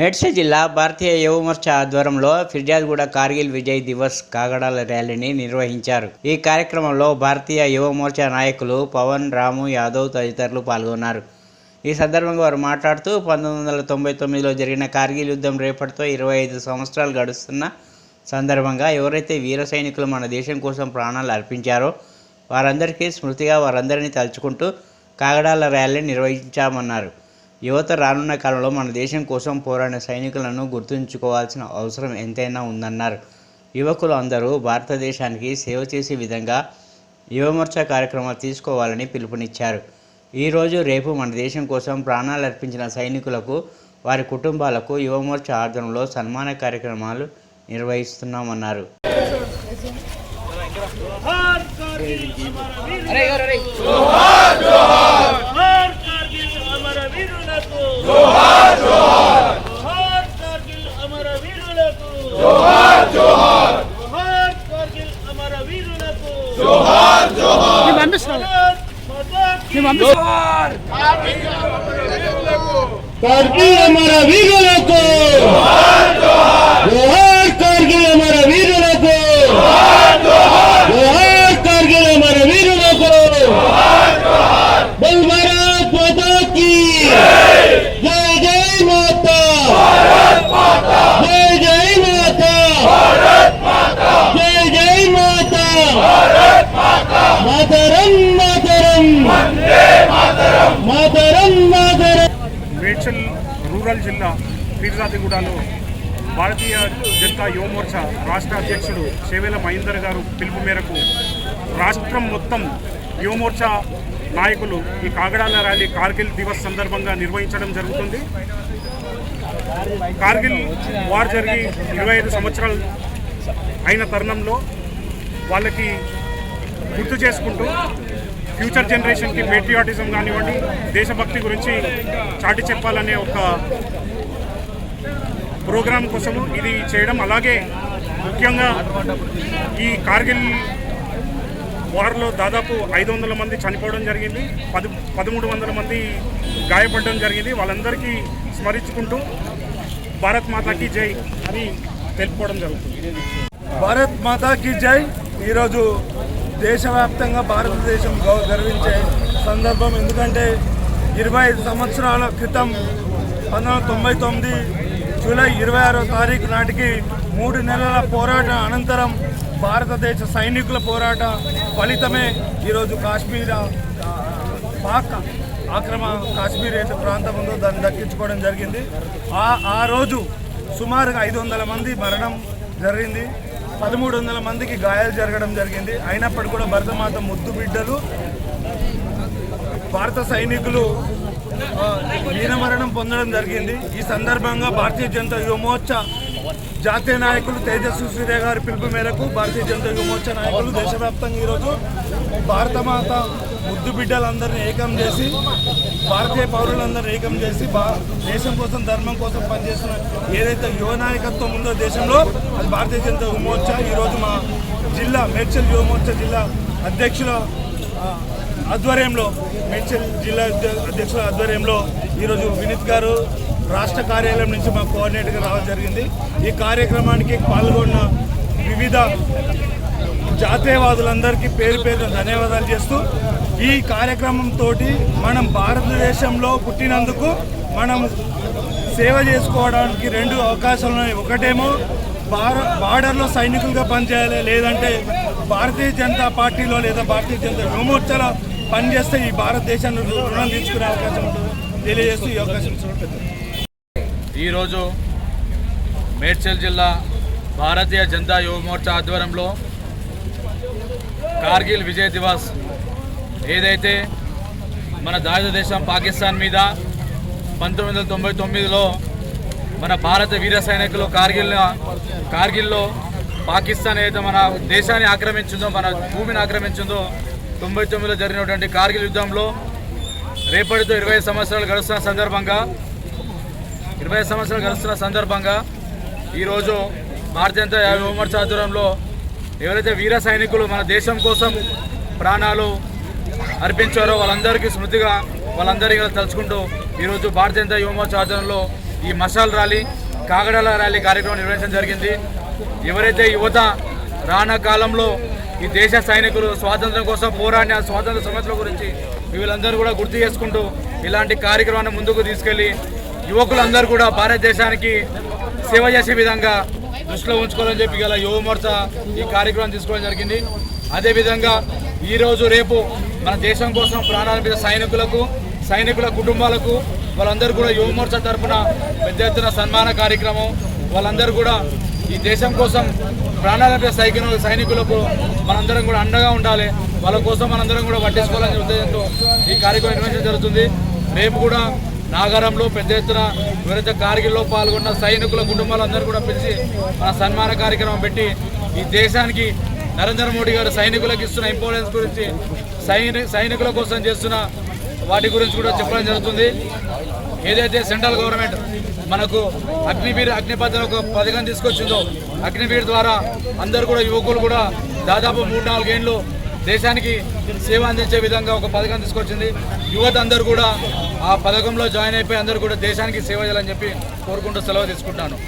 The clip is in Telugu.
మేడ్చల్ జిల్లా భారతీయ యువమోర్చ ఆధ్వర్యంలో ఫిర్యాదుగూడ కార్గిల్ విజయ్ దివస్ కాగడాల ర్యాలీని నిర్వహించారు. ఈ కార్యక్రమంలో భారతీయ యువమోర్చా నాయకులు పవన్ రాము యాదవ్ తదితరులు పాల్గొన్నారు. ఈ సందర్భంగా వారు మాట్లాడుతూ పంతొమ్మిది వందల తొంభై తొమ్మిదిలో జరిగిన కార్గిల్ యుద్ధం రేపటితో ఇరవై ఐదు సంవత్సరాలు గడుస్తున్న సందర్భంగా ఎవరైతే వీర సైనికులు మన దేశం కోసం ప్రాణాలు అర్పించారో వారందరికీ స్మృతిగా వారందరినీ తలుచుకుంటూ కాగడాల ర్యాలీ నిర్వహించామన్నారు. యువత రానున్న కాలంలో మన దేశం కోసం పోరాడిన సైనికులను గుర్తుంచుకోవాల్సిన అవసరం ఎంతైనా ఉందన్నారు. యువకులు అందరూ భారతదేశానికి సేవ చేసే విధంగా యువమోర్చా కార్యక్రమాలు తీసుకోవాలని పిలుపునిచ్చారు. ఈరోజు రేపు మన దేశం కోసం ప్రాణాలు అర్పించిన సైనికులకు వారి కుటుంబాలకు యువమోర్చా ఆధ్వర్యంలో సన్మాన కార్యక్రమాలు నిర్వహిస్తున్నామన్నారు. జోహార్. జోహార్ జోహార్ నేను పంపిస్తాను కార్గిల్ అమర వీరులకు జిల్లా పీర్జాదిగూడలో భారతీయ జనతా యువమోర్చా రాష్ట్ర అధ్యక్షుడు చేవేల మహేందర్ గారు పిలుపు మేరకు రాష్ట్రం మొత్తం యువమోర్చా నాయకులు ఈ కాగడాల ర్యాలీ కార్గిల్ దివస్ సందర్భంగా నిర్వహించడం జరుగుతుంది. కార్గిల్ వార్ జరిగి ఇరవై ఐదు సంవత్సరాలు అయిన తరుణంలో వాళ్ళకి గుర్తు చేసుకుంటూ ఫ్యూచర్ జనరేషన్కి పేట్రియాటిజం కానివ్వండి దేశభక్తి గురించి చాటి చెప్పాలనే ఒక ప్రోగ్రాం కోసము ఇది చేయడం. అలాగే ముఖ్యంగా ఈ కార్గిల్ వార్లో దాదాపు ఐదు వందల మంది చనిపోవడం జరిగింది. పది పదమూడు వందల మంది గాయపడడం జరిగింది. వాళ్ళందరికీ స్మరించుకుంటూ భారత్ మాతాకి జై అని తెలుపుకోవడం జరుగుతుంది. భారత్ మాతాకి జై. ఈరోజు దేశవ్యాప్తంగా భారతదేశం గర్వించే సందర్భం. ఎందుకంటే ఇరవై ఐదు సంవత్సరాల క్రితం పంతొమ్మిది తొంభై తొమ్మిది జూలై ఇరవై ఆరో తారీఖు నాటికి మూడు నెలల పోరాటం అనంతరం భారతదేశ సైనికుల పోరాట ఫలితమే ఈరోజు కాశ్మీర్ పాక్ ఆక్రమ కాశ్మీర్ ఏదైతే ప్రాంతం ఉందో దాన్ని దక్కించుకోవడం జరిగింది. ఆ ఆ రోజు సుమారుగా ఐదు వందల మంది మరణం జరిగింది. పదమూడు వందల మందికి గాయాలు జరగడం జరిగింది. అయినప్పటికీ కూడా భరతమాత ముద్దు బిడ్డలు భారత సైనికులు వీరమరణం పొందడం జరిగింది. ఈ సందర్భంగా భారతీయ జనతా యువ మోర్చా జాతీయ నాయకులు తేజస్వి సూర్య గారి పిలుపు మేరకు భారతీయ జనతా యువ మోర్చా నాయకులు దేశవ్యాప్తంగా ఈరోజు భారతమాత ముద్దు బిడ్డలందరినీ ఏకం చేసి భారతీయ పౌరులందరినీ ఏకం చేసి దేశం కోసం ధర్మం కోసం పనిచేస్తున్న ఏదైతే యువ నాయకత్వం ఉందో దేశంలో అది భారతీయ జనతా యువ మోర్చా ఈరోజు మా జిల్లా మేడ్చల్ యువ మోర్చా జిల్లా అధ్యక్షుల ఆధ్వర్యంలో మేడ్చల్ జిల్లా అధ్యక్షుల ఆధ్వర్యంలో ఈరోజు వినీత్ గారు రాష్ట్ర కార్యాలయం నుంచి మా కోఆర్డినేటర్గా రావడం జరిగింది. ఈ కార్యక్రమానికి పాల్గొన్న వివిధ జాతీయవాదులందరికీ పేరు పేరు ధన్యవాదాలు చేస్తూ ఈ కార్యక్రమంతో మనం భారతదేశంలో పుట్టినందుకు మనం సేవ చేసుకోవడానికి రెండు అవకాశాలు ఉన్నాయి. ఒకటేమో భార బార్డర్లో సైనికులుగా పనిచేయాలి లేదంటే భారతీయ జనతా పార్టీలో లేదా భారతీయ జనతా యువమోర్చాలో పనిచేస్తే ఈ భారతదేశాన్ని రుణం తీసుకునే అవకాశం ఉంటుంది. తెలియజేస్తూ ఈ అవకాశం ఈరోజు మేడ్చల్ జిల్లా భారతీయ జనతా యువ మోర్చా ఆధ్వర్యంలో కార్గిల్ విజయ్ దివాస్ ఏదైతే మన భారతదేశం పాకిస్తాన్ మీద పంతొమ్మిది వందల తొంభై తొమ్మిదిలో మన భారత వీర సైనికులు కార్గిల్ కార్గిల్లో పాకిస్తాన్ ఏదైతే మన దేశాన్ని ఆక్రమించిందో మన భూమిని ఆక్రమించిందో తొంభై తొమ్మిదిలో జరిగినటువంటి కార్గిల్ యుద్ధంలో రేపటితో ఇరవై సంవత్సరాలు గడుస్తున్న సందర్భంగా ఇరవై సంవత్సరాలు గడుస్తున్న సందర్భంగా ఈరోజు భారతీయ యాభై యువ ఆధ్వర్యంలో ఎవరైతే వీర సైనికులు మన దేశం కోసం ప్రాణాలు అర్పించారో వాళ్ళందరికీ స్మృతిగా వాళ్ళందరికీ తలుచుకుంటూ ఈరోజు భారతీయ యువమోర్చ ఆధ్వర్యంలో ఈ మసాల్ ర్యాలీ కాగడాల ర్యాలీ కార్యక్రమం నిర్వహించడం జరిగింది. ఎవరైతే యువత రానా కాలంలో ఈ దేశ సైనికులు స్వాతంత్రం కోసం పోరాడిన స్వాతంత్ర సమస్యల గురించి వీళ్ళందరూ కూడా గుర్తు చేసుకుంటూ ఇలాంటి కార్యక్రమాన్ని ముందుకు తీసుకెళ్ళి యువకులందరూ కూడా భారతదేశానికి సేవ చేసే విధంగా దృష్టిలో ఉంచుకోవాలని చెప్పి గల యువ ఈ కార్యక్రమం తీసుకోవడం జరిగింది. అదేవిధంగా ఈరోజు రేపు మన దేశం కోసం ప్రాణాల మీద సైనికులకు సైనికుల కుటుంబాలకు వాళ్ళందరూ కూడా యువమోర్చ తరఫున పెద్ద ఎత్తున సన్మాన కార్యక్రమం. వాళ్ళందరూ కూడా ఈ దేశం కోసం ప్రాణాలంటే సైకిన సైనికులకు మనందరం కూడా అండగా ఉండాలి. వాళ్ళ కోసం మనందరం కూడా పట్టించుకోవాలనే ఉద్దేశంతో ఈ కార్యక్రమం నిర్వహించడం జరుగుతుంది. రేపు కూడా నాగారంలో పెద్ద ఎత్తున ఎవరైతే కార్గిల్లో పాల్గొన్న సైనికుల కుటుంబాలందరూ కూడా పిలిచి మన సన్మాన కార్యక్రమం పెట్టి ఈ దేశానికి నరేంద్ర మోడీ గారు సైనికులకు ఇస్తున్న ఇంపార్టెన్స్ గురించి సైని సైనికుల కోసం చేస్తున్న వాటి గురించి కూడా చెప్పడం జరుగుతుంది. ఏదైతే సెంట్రల్ గవర్నమెంట్ మనకు అగ్నివీర్ అగ్నిపథం ఒక పథకం తీసుకొచ్చిందో అగ్నివీర్ ద్వారా అందరు కూడా యువకులు కూడా దాదాపు మూడు నాలుగేళ్ళు దేశానికి సేవ అందించే విధంగా ఒక పథకం తీసుకొచ్చింది. యువత అందరూ కూడా ఆ పథకంలో జాయిన్ అయిపోయి అందరూ కూడా దేశానికి సేవ చేయాలని చెప్పి కోరుకుంటూ సెలవు తీసుకుంటాను